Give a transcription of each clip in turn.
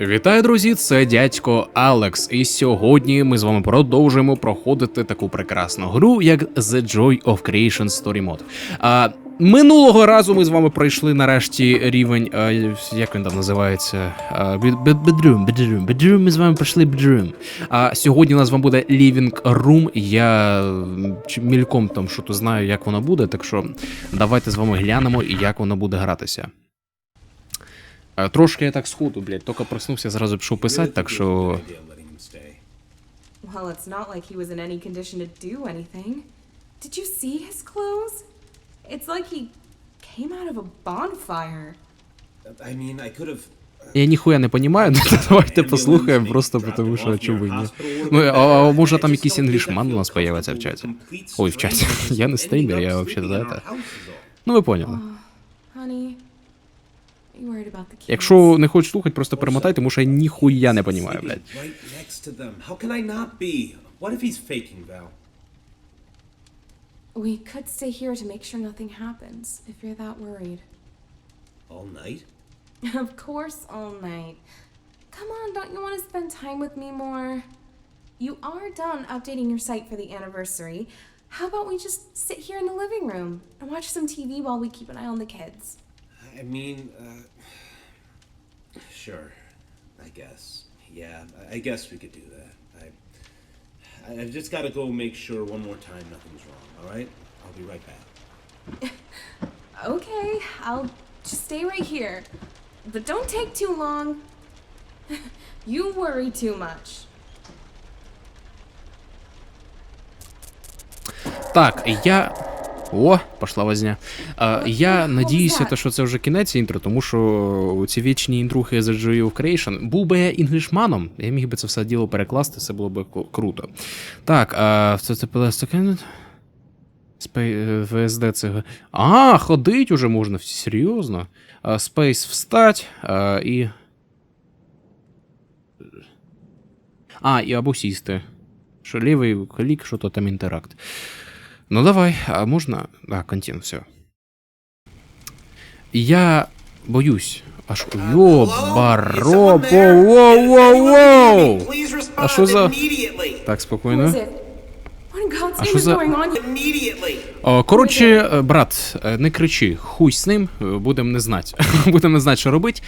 Вітаю, друзі! Це дядько Алекс, і сьогодні ми з вами продовжуємо проходити таку прекрасну гру, як The Joy of Creation Story Mode. А, минулого разу ми з вами пройшли нарешті рівень, а, як він там називається? Bedroom, bedroom, bedroom, ми з вами пройшли bedroom. А сьогодні у нас вам буде Living Room. Я мільком там що то знаю, як воно буде, так що давайте з вами глянемо, як воно буде гратися. Е, Трошки я так сходу, блядь, тільки проснувся, зразу пішов писати, так що. Well, it's not like he was in any condition to do anything. Did you see his clothes? It's like he came out of a bonfire. I mean, I could have. Я ніхуя не понімаю, ну давайте послухаємо, просто тому що очевидно. Ну, а, а може там якийсь інглішман у нас появиться в чаті. Ой, в чаті. Я не стример, я вообще-то это. Ну ви поняли. Honey, Якщо не хочеш слухати, просто перемотай, тому що я ніхуя не понімаю, блядь. What if he's faking, Val? We could stay here to make sure nothing happens, if you're that worried. All night? of course, all night. Come on, don't you want to spend time with me more? You are done updating your site for the anniversary. How about we just sit here in the living room and watch some TV while we keep an eye on the kids? I mean, uh. Sure. I guess. Yeah, I- I guess we could do that. I. I- I've just got to go make sure one more time nothing's wrong, alright? I'll be right back. Okay, I'll just stay right here. But don't take too long. you worry too much. Так, я. О, пошла возня. А, я надіюся, те, що це вже кінець інтро, тому що ці вічні інтрухи за Joy of Creation. Був би я інглішманом, я міг би це все діло перекласти, це було б круто. Так, а це це Спей... ВСД це. А, ходить уже можна, серйозно. Space встать а, і. А, і або сісти. Що лівий клік, що то там інтеракт. Ну давай, а можна. А, контин, все. Я боюсь. Аж йобаро, воу-воу-воу! А що за- Так, спокійно. А що за-! О, коротше, е, брат, е, не кричи, хуй з ним, будемо не знати. будемо не знати, що робити.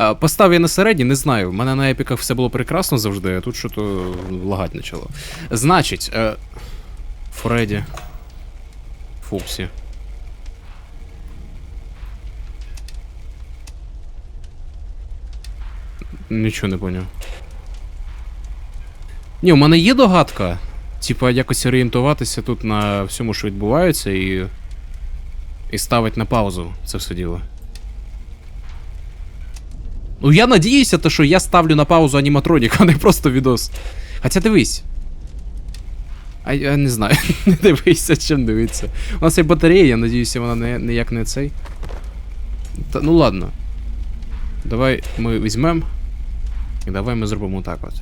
Е, Постав я на середній, не знаю. В мене на епіках все було прекрасно завжди, а тут що то лагать почало. Значить, е, Фредді. Фоксі. Нічого не поняв. Ні, у мене є догадка. Типа, якось орієнтуватися тут на всьому, що відбувається, і. І ставить на паузу це все діло. Ну я надіюся, то, що я ставлю на паузу аніматронік, а не просто відос. Хоча дивись. А я не знаю. не дивися, чим дивитися. У нас є батарея, я надіюся, вона не, ніяк не цей. Та, ну ладно. Давай ми візьмемо. І давай ми зробимо так от.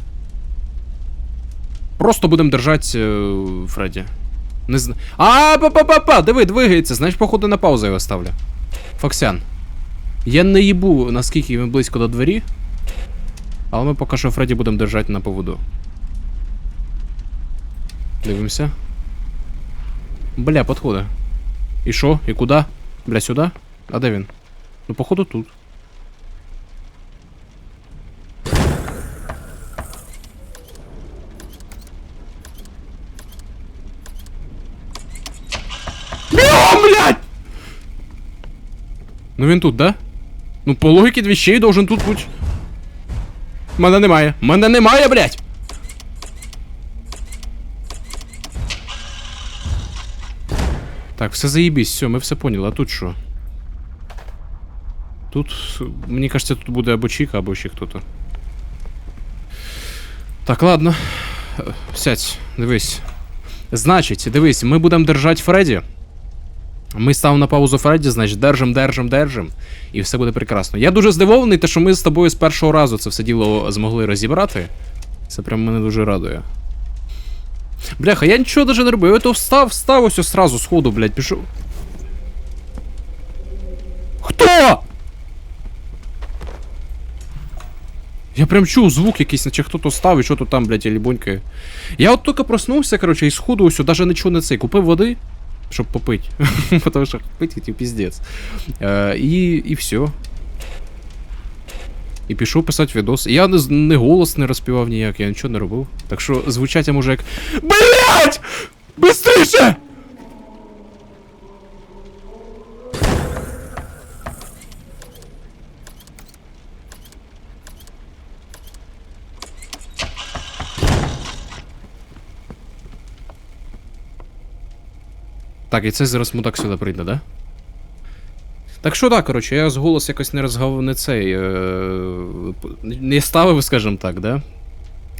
Просто будемо держати е, Фредді. Не зна... А, па-па-па-па! Диви, двигається, знаєш, походу на паузу його ставлю. Фоксян. Я не їбу, наскільки він близько до двері. Але ми поки що Фредді будемо держати на поводу. Дивимося. Бля, підходи. І що? І куди? Бля, сюди? А де він? Ну, походу тут. О, блядь! Ну він тут, да? Ну, по логіки вещей должен тут бути. Мене немає. Мене немає, блядь! Так, все заебись, все, ми все поняли, а тут що? Тут, мені кажется, тут буде або Чіка, або ще хто-то. Так, ладно. Сядь, дивись. Значить, дивись, ми будемо держати Фредді. Ми ставимо на паузу Фредді, значить, держим, держим, держим. І все буде прекрасно. Я дуже здивований, те, що ми з тобою з першого разу це все діло змогли розібрати. Це прям мене дуже радує. Бляха, я нічого даже не робив. Я то встав, встав ось сразу сходу, блядь, пішов. Хто? Я прям чув звук якийсь, наче хто-то став і що то там, блядь, лібонькає. Я от тільки проснувся, коротше, і сходу ось даже нічого не цей. Купив води, щоб попити. Потому що пити хотів піздець. Е, і все. І пішов писати відос. Я не, не голос не розпівав ніяк, я нічого не робив. Так що звучать я може як. Блять! Быстріше! Так, і це зараз мудак сюди прийде, да? Так що так, коротше, я з голос якось не розгав не цей. Е, не ставив, скажімо так, да?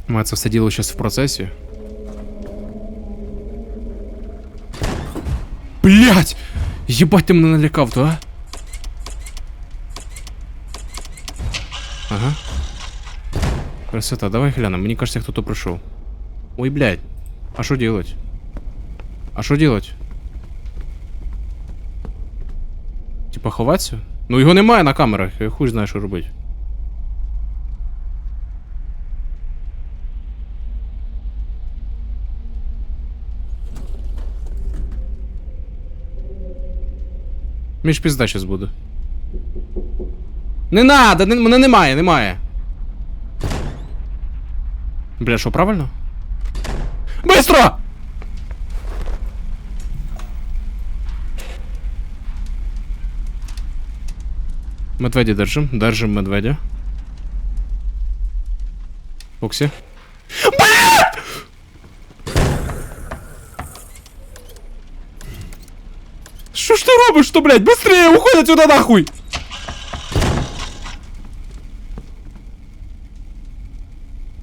У мене це все діло зараз в процесі. Блять! Єбать ти мене налякав, то, а? Ага. Красота, давай глянем. Мені кажется, хто-то прийшов. Ой, блядь. А що делать? А що делать? Типа ховатися? Ну його немає на камерах, я хуй знає, що робити. Між пізда щас буде. Не надо, не, мене немає, немає. Бля, що правильно? Быстро! Медведя держим, держим медведя. Фоксі. Блядь! Що ж ти робиш, то, блядь? Быстрее, уходь отсюда нахуй!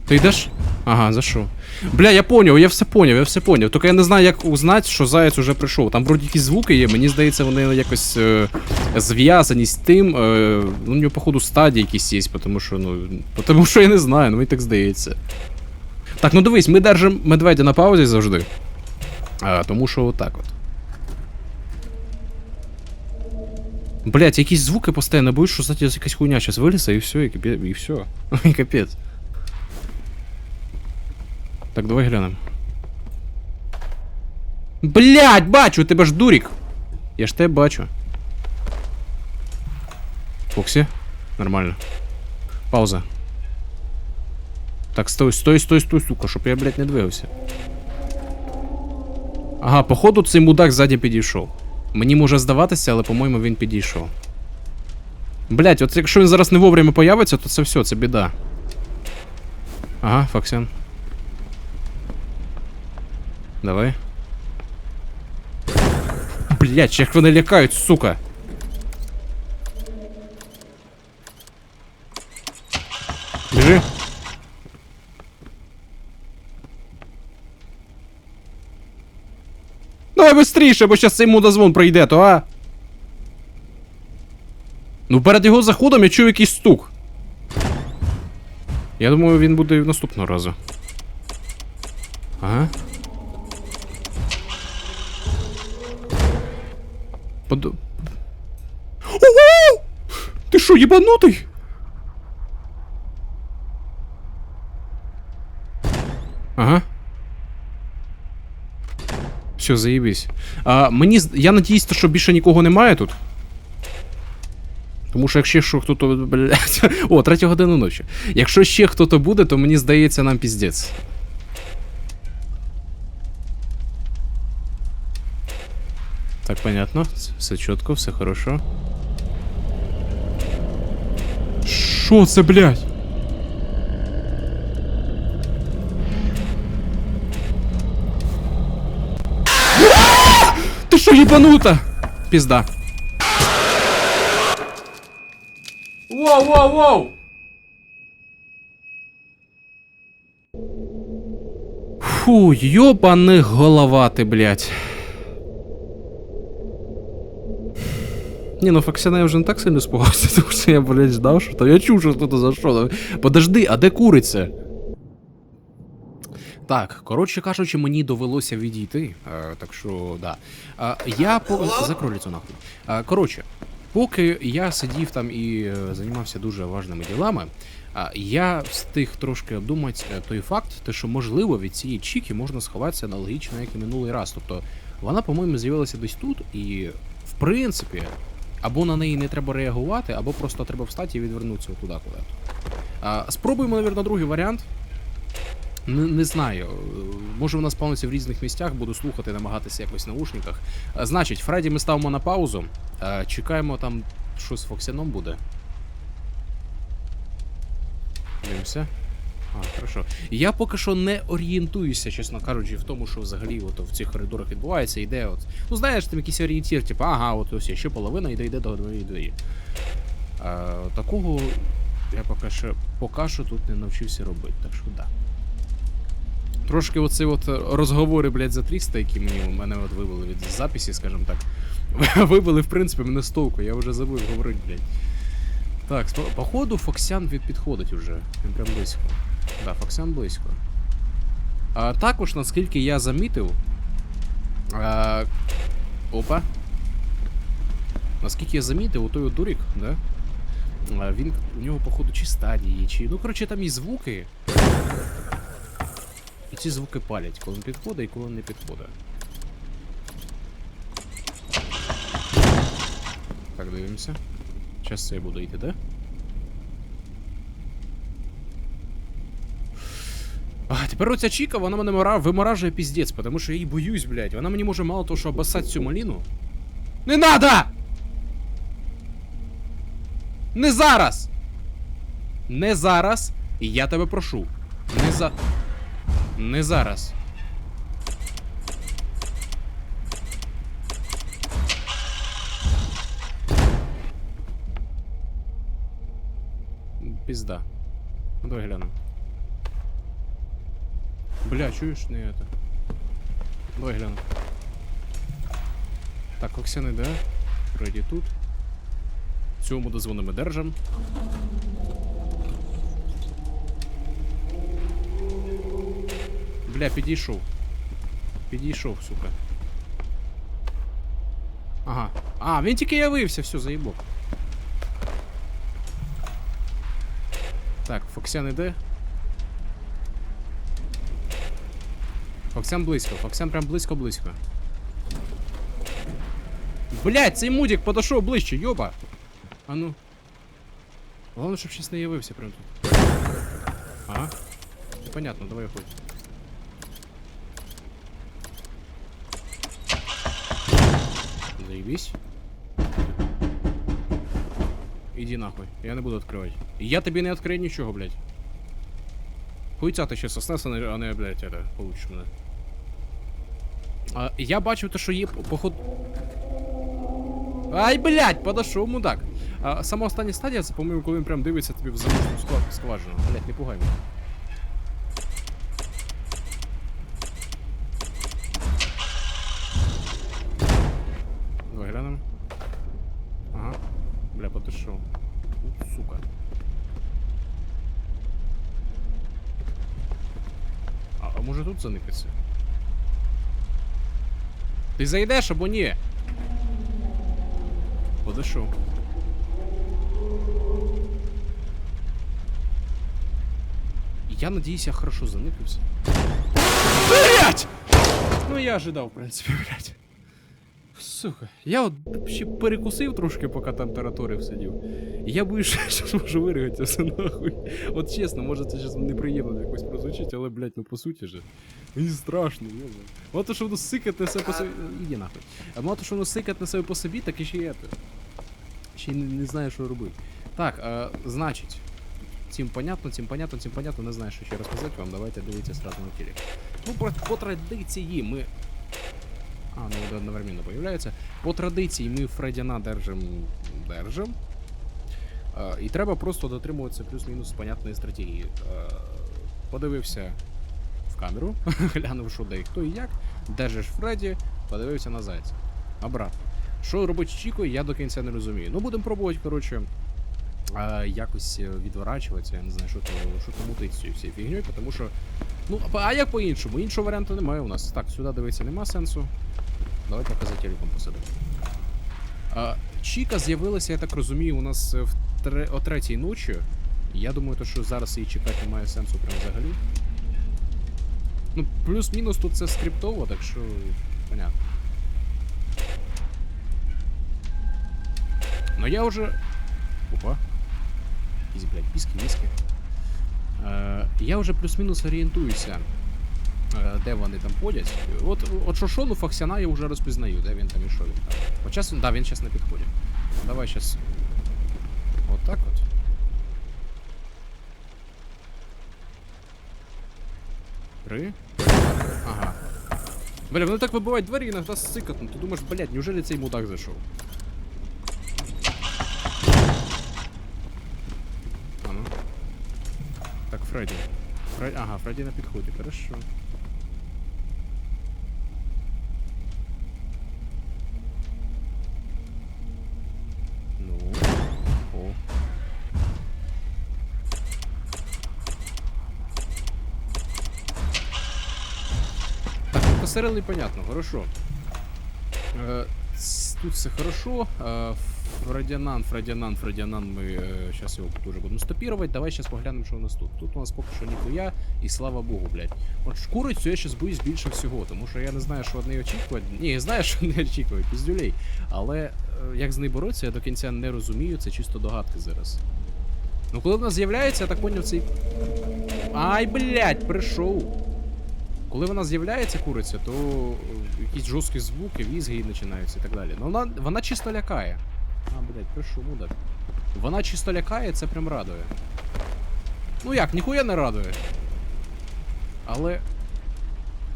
Ти йдеш? Ага, за що? Бля, я поняв, я все поняв, я все поняв. Тільки я не знаю, як узнати, що заяць уже прийшов. Там вроді якісь звуки є, мені здається, вони якось е, зв'язані з тим. Е, ну, у нього, походу, стадії якісь є, тому що, ну. Тому що я не знаю, ну мені так здається. Так, ну дивись, ми держимо медведя на паузі завжди. А, тому що отак от. Блять, якісь звуки постійно будуть, що кстати, якась хуйня зараз вилізе і все, і, капе- і все. Капець. Так, давай глянем. Блять, бачу, тебе ж дурік. Я ж тебе бачу. Фоксі? Нормально. Пауза. Так, стой, стой, стой, стой, сука, щоб я, блядь, не двигався. Ага, походу цей мудак ззаді підійшов. Мені може здаватися, але, по-моєму, він підійшов. Блять, от якщо він зараз не вовремя появиться, то це все, це біда. Ага, Фоксян. Давай. Блять, як вони лякають, сука. Біжи. Давай быстріше, бо щас цей мудозвон прийде, то а. Ну перед його заходом я чую якийсь стук. Я думаю, він буде і наступного разу. Ага. Под... Ого! Ти що, єбанутий? Ага. Все, заєбись. А, мені. Я надіюсь, що більше нікого немає тут. Тому що якщо що хто-то. Блять. О, третя година ночі. Якщо ще хто-то буде, то мені здається нам піздець. Так, понятно. Все чітко, все хорошо. Що це, блядь? Ти що, їбанута? Пізда. Воу, воу, воу! Фу, ёбаных голова ты, блядь. Не, ну Фоксяна я вже не так сильно спугався, тому що я, блядь, ждав, що там. Я чув, що хтось зайшов. Подожди, а де куриця? Так, коротше кажучи, мені довелося відійти. Е, так що, да. Е, я по. Закрой лицо нахуй. Е, коротше. Поки я сидів там і займався дуже важними ділами, а, я встиг трошки обдумати той факт, те, що можливо від цієї чіки можна сховатися аналогічно, як і минулий раз. Тобто вона, по-моєму, з'явилася десь тут, і в принципі, або на неї не треба реагувати, або просто треба встати і відвернутися туди куди. Спробуємо, мабуть, другий варіант. Не, не знаю. Може вона спавниться в різних місцях, буду слухати, намагатися якось в наушниках. Значить, Фредді ми ставимо на паузу. Чекаємо там щось з Фоксіном буде. Дивимося. А, хорошо. Я поки що не орієнтуюся, чесно кажучи, в тому, що взагалі от в цих коридорах відбувається, йде от. Ну знаєш, там якийсь орієнтір, типу, ага, от ось ще половина йде йде до одної двері. А, такого я поки що, поки що тут не навчився робити, так що да. Трошки оці от розговори, блядь, за 300, які мені у мене от вивели від записі, скажімо так. Вибили, в принципі, мене з толку, я вже забув говорити, блядь. Так, походу Фоксян підходить уже. Він прям близько. Да, Фоксян близько. А також, наскільки я замітив. А, опа. Наскільки я замітив, той от дурік, да? А, він у нього, походу, чи стадії, чи. Ну, коротше, там є звуки. І ці звуки палять, коли він підходить і коли не підходить. Так, дивимося. Зараз це я буду йти, да? А, тепер оця Чіка, вона мене мора... виморажує піздець, тому що я її боюсь, блядь. Вона мені може мало того, що обоссать цю маліну. Не надо! Не зараз! Не зараз! Я тебе прошу. Не за. Не зараз. Пизда. Ну давай глянем. Бля, чуєш, не это. Давай гляну. Так, Оксяни, да? Фредді тут. Цьому дозвони ми держим. Бля, підійшов. Підійшов, сука. Ага. А, він тільки явився, все, заїбок. Так, Фоксян іде. Фоксян близько, Фоксян прям близько-близько. Блять, цей мудик подошов ближче, йоба! А ну. Головне, щоб щось не явився прям тут. Ага. Понятно, давай ходь. Заебись. Иди нахуй, я не буду открывать. Я тобі не відкрию нічого, блядь. Хуйця ти ще соснеса, а не, блядь, это, получиш мене. А, я бачив те, що є поход. Ай, блядь, подошов, мудак. А, сама остання стадія, це, по-моєму, коли він прям дивиться тобі в замочну скважину. Блядь, не пугай мене. Давай глянемо. Ага. Бля, подошов. Сука. А, а може тут заникатися? Ти зайдеш або ні? Подошов. Я надіюсь, я хорошо заникався. Блять! Ну я ожидав, в принципі, блять. Сука, я от ще перекусив трошки, поки там тараторив сидів. Я боюсь, що можу виригатися нахуй. От чесно, може це зараз неприємно якось прозвучить, але, блядь, ну по суті же. Мені страшно, йоба. Мало то, що воно сикать на себе по собі. Іди нахуй. А мало то, що воно сикать себе по собі, так і ще є. Ще й не, не знаю, що робити. Так, а, значить. Цим понятно, цим понятно, цим понятно, не знаю, що ще розказати вам. Давайте дивіться сразу на телек. Ну, по, по традиції ми а, ну одновременно появляється. По традиції ми Фредіна держим. держим. І треба просто дотримуватися плюс-мінус понятної стратегії. Подивився в камеру, глянув, що де і хто і як. Держиш Фредді, подивився на зайця. Обратно. Що робить з Чікою, я до кінця не розумію. Ну, будемо пробувати, коротше, якось е, відворачуватися, я не знаю, що то, що то мутить цією всією фігньою, тому що. Ну, а як по-іншому? Іншого варіанту немає у нас. Так, сюди дивитися нема сенсу. Давайте за телеком посидимо. А, Чіка з'явилася, я так розумію, у нас е, в тре... о третій ночі. Я думаю, то, що зараз її чекати немає сенсу прям взагалі. Ну, плюс-мінус тут це скриптово, так що. понятно. Но я уже. Опа. Якісь, блядь, піски, міски. Е, я вже плюс-мінус орієнтуюся, де вони там ходять. От, от Шошону Фоксяна я вже розпізнаю, де він там і що він там. От час, да, він зараз на підході. Давай зараз. От так от. Три. Ага. Бля, вони так вибивають двері іноді сикотно. Ти думаєш, блядь, неужели цей мудак зайшов? А ну. Так, Фредді. Фред... Ага, Фредді на підході, хорошо. Посерили понятно, хорошо. Е, тут все хорошо. Е, Фредянан, Фредянан, Фредянан, ми е, зараз його дуже будемо стопірувати. Давай зараз поглянемо, що у нас тут. Тут у нас поки що ніхуя, і слава Богу, блядь. От шкурицю я зараз боюсь більше всього, тому що я не знаю, що від неї очікувати. Ні, я знаю, що не очікувати, піздюлей. Але е, як з нею боротися, я до кінця не розумію, це чисто догадки зараз. Ну, коли вона з'являється, я так поняв цей. Ай, блядь, прийшов. Коли вона з'являється куриця, то е, якісь жорсткі звуки, візги починаються і так далі. Ну вона, вона чисто лякає. А, блядь, прийшов, мудак. Вона чисто лякає, це прям радує. Ну як, ніхуя не радує. Але.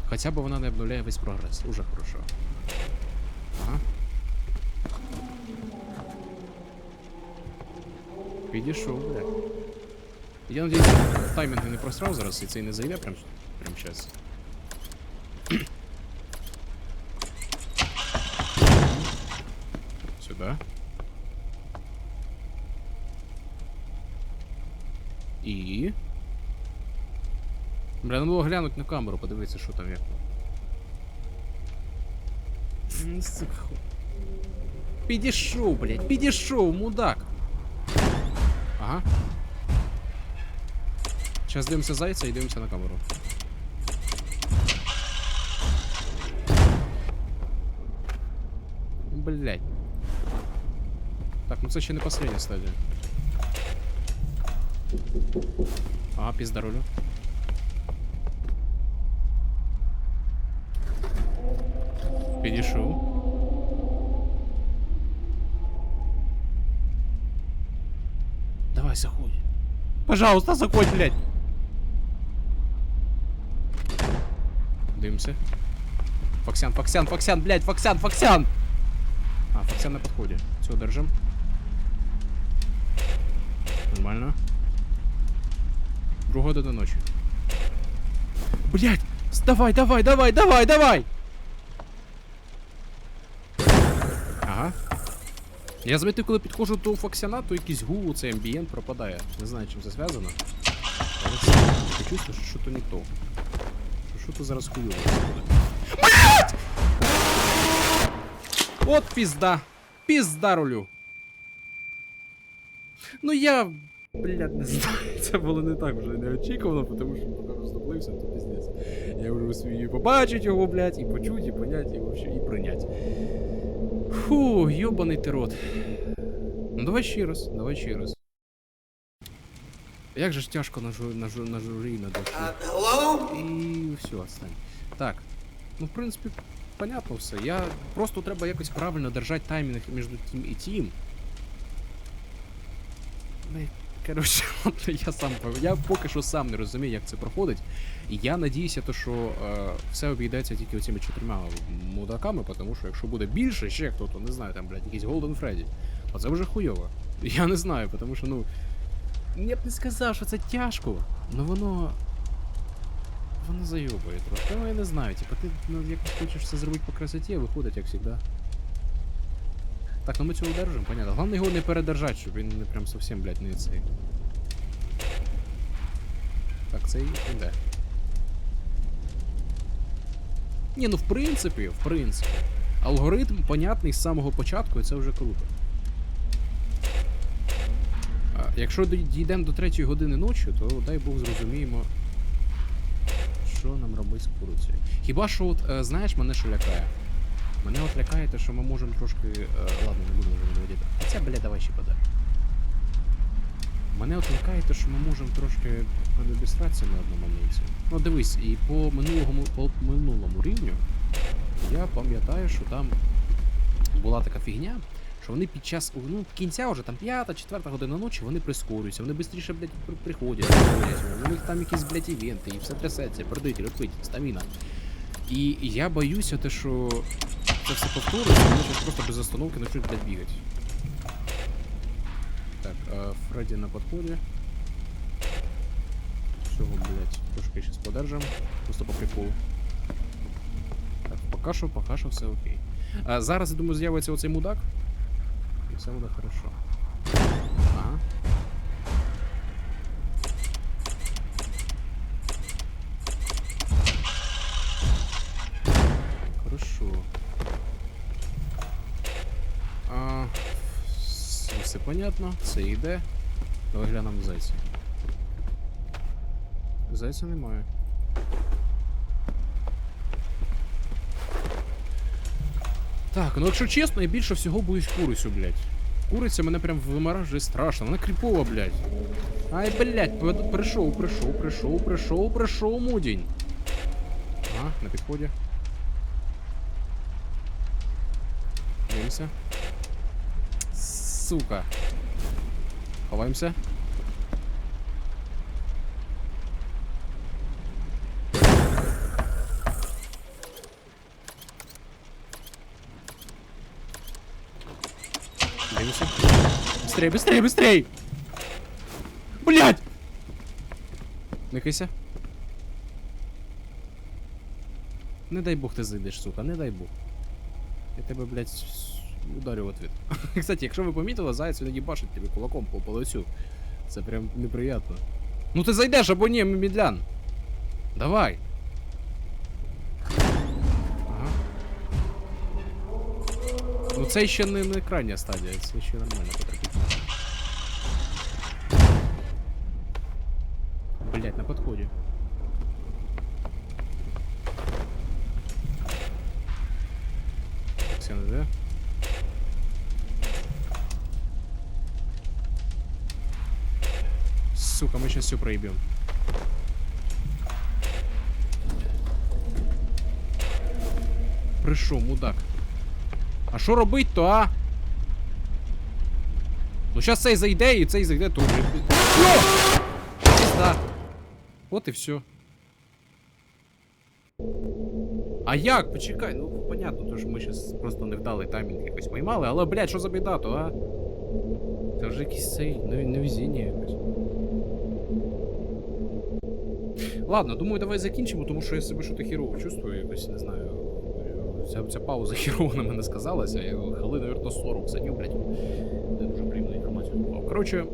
Хоча б вона не обновляє весь прогрес. Уже хорошо. Ага. Підійшов, блядь. Я надіюсь, таймінги не просрав зараз і цей не зайде прям, прям час. Сюда. І. Бля, ну було глянути на камеру, подивитися, що там як. Сука. Підійшов, блядь, підійшов, мудак. Ага. Сейчас дивимося зайця і дивимося на камеру. Так, ну це ще не последня стадія. Ага, пізда рулю. Підійшов. Давай, заходь. Пожалуйста, заходь, блядь. Дивимося. Фоксян, Фоксян, Фоксян, блядь, Фоксян, Фоксян! А, Фоксян на подходе. Все, держим. Нормально. Друга до ночи. Блядь! с- Давай, давай, давай, давай, давай! Ага. Я замітив, коли підходжу до Фоксяна, то якийсь гул, цей амбієнт пропадає. Не знаю, чим це зв'язано. Таке чувство, що то не то. Що то зараз хуйово. Блять! От пізда. Пізда рулю. Ну я. Блядь, не знаю. Це було не так вже неочікувано, тому що поки розтоплився, то піздець. Я вже успію побачить його, блядь, і почуть, і понять, і вообще, і прийнять. Фу, йобаний ти рот. Ну давай ще раз, давай ще раз. Як же ж тяжко на, жу, на, жу, на журі на душі. Hello? І все, отстань. Так. Ну, в принципі, понятно все. Я просто треба якось правильно держати таймінг між тим і тим. Ну, і, Коротше, я сам я поки що сам не розумію, як це проходить. І я надіюся, то, що е, все обійдеться тільки оцими чотирма мудаками, тому що якщо буде більше, ще хто, то не знаю, там, блядь, якийсь Голден Фредді. Оце вже хуйово. Я не знаю, тому що, ну. Я б не сказав, що це тяжко, але воно. Воно зайобує трохи. Ну я не знаю, типа ти ну, якось хочеш все зробити по красоті, а виходить як завжди. Так, ну ми цього держимо, понятно. Головне його не передержати, щоб він не прям совсем, блядь, не цей. Так, цей іде. Ні, ну в принципі, в принципі. Алгоритм понятний з самого початку, і це вже круто. А, якщо дійдемо до третьої години ночі, то дай Бог зрозуміємо, що нам робити з курицею. Хіба що, от, е, знаєш, мене що лякає? Мене от лякає те, що ми можемо трошки. е, ладно, не будемо вже відводити. Хоча, бля, давай ще подай. Мене от лякає те, що ми можемо трошки обістратися на одному місці. Ну дивись, і по минулому, по минулому рівню я пам'ятаю, що там була така фігня, що вони під час ну, кінця вже там п'ята, четверта година ночі вони прискорюються, вони швидше, блядь, при- приходять, приходять, у них там якісь, блядь, івенти, і все трясеться, пердить, репить, стаміна. І я боюся те, що це все повторюється, вони щось просто без остановки почнуть, блядь. Так, а Фредді на подході. Всього, блядь, трошки сейчас подержим. Просто по приколу. Так, пока що, пока що все окей. А, зараз, я думаю, з'явиться оцей мудак. І все буде хорошо. Понятно, це йде. Давай глянемо зайця. Зайця немає. Так, ну якщо чесно, я більше всього боюсь курицю, блядь. Куриця мене прям виморажує страшно, вона кріпова, блядь. Ай, блядь, прийшов, прийшов, прийшов, прийшов, прийшов, мудінь. Ага, на підході. Дивимося Сука. Ховаємося. Дивимося. Быстрей, быстрей, быстрей! Блять! Никайся. Не дай бог ти зайдеш, сука, не дай бог. Я тебе, блядь, с- ударю в ответ. Кстати, якщо ви помітили, заяць він бачить тебе кулаком по, по лицю. Це прям неприємно. Ну ти зайдеш або ні, мідлян. Давай. Ага. Ну це ще не, не крайня стадія, це ще нормально потерпіть. Блять, на подході. Все не Сука, мы сейчас все проебем. Прийшов, мудак. А що робить то, а? Ну зараз цей зайде і цей зайде. Що? Пізда. От і все. А як? Почекай, ну понятно, то ж ми зараз просто невдалий таймінг якось поймали, але, блядь, що за біда то, а? Це вже якийсь цей нев- невезіння якось. Ладно, думаю, давай закінчимо, тому що я себе що-то хірово чувствую, якось не знаю. Ця, ця пауза хірово на мене сказалася, я хвилин, навірно, 40 сидів, блядь. Не дуже приємну інформацію. Коротше,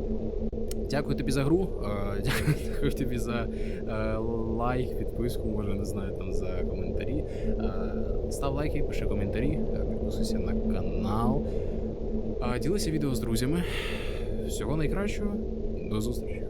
дякую тобі за гру. Дякую тобі за е, лайк, підписку, може, не знаю, там за коментарі. Е, Став лайки, пиши коментарі, е, підписуйся на канал. Ділися відео з друзями. Всього найкращого. До зустрічі.